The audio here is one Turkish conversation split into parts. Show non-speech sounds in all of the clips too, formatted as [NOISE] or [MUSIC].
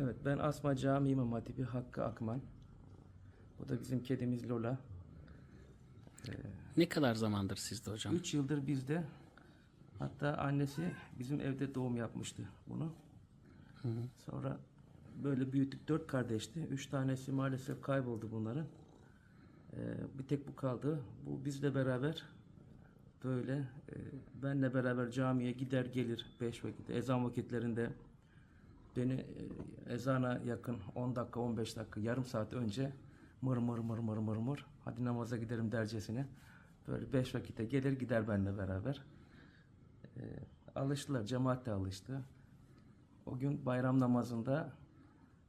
Evet ben Asma Camii İmam Hatibi Hakkı Akman. Bu da bizim kedimiz Lola. Ne kadar zamandır sizde hocam? 3 yıldır bizde. Hatta annesi bizim evde doğum yapmıştı bunu. Sonra böyle büyüttük. Dört kardeşti. Üç tanesi maalesef kayboldu bunların. Ee, bir tek bu kaldı. Bu bizle beraber böyle e, benle beraber camiye gider gelir beş vakit. Ezan vakitlerinde beni e, ezana yakın 10 dakika 15 dakika yarım saat önce mır mır mır mır mır mır hadi namaza giderim dercesine böyle 5 vakite gelir gider benimle beraber. E, alıştılar cemaat de alıştı. O gün bayram namazında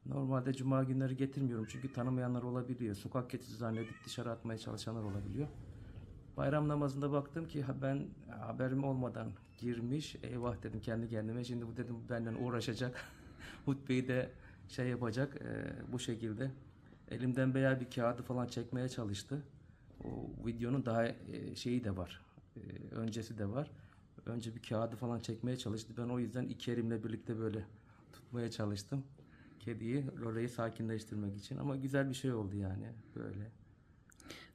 normalde cuma günleri getirmiyorum çünkü tanımayanlar olabiliyor. Sokak keçisi zannedip dışarı atmaya çalışanlar olabiliyor. Bayram namazında baktım ki ben haberim olmadan girmiş. Eyvah dedim kendi kendime. Şimdi bu dedim benden uğraşacak. [LAUGHS] Hutbeyi de şey yapacak e, bu şekilde. Elimden veya bir kağıdı falan çekmeye çalıştı. O videonun daha e, şeyi de var. E, öncesi de var. Önce bir kağıdı falan çekmeye çalıştı. Ben o yüzden iki elimle birlikte böyle tutmaya çalıştım. Kediyi, Lola'yı sakinleştirmek için. Ama güzel bir şey oldu yani böyle.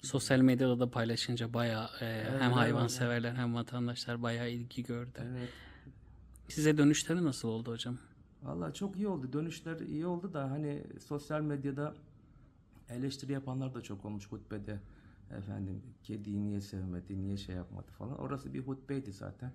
Sosyal medyada da paylaşınca bayağı e, hem evet. hayvanseverler hem vatandaşlar bayağı ilgi gördü. Evet. Size dönüşleri nasıl oldu hocam? Valla çok iyi oldu. Dönüşler iyi oldu da hani sosyal medyada eleştiri yapanlar da çok olmuş hutbede. Efendim kediyi niye sevmedi, niye şey yapmadı falan. Orası bir hutbeydi zaten.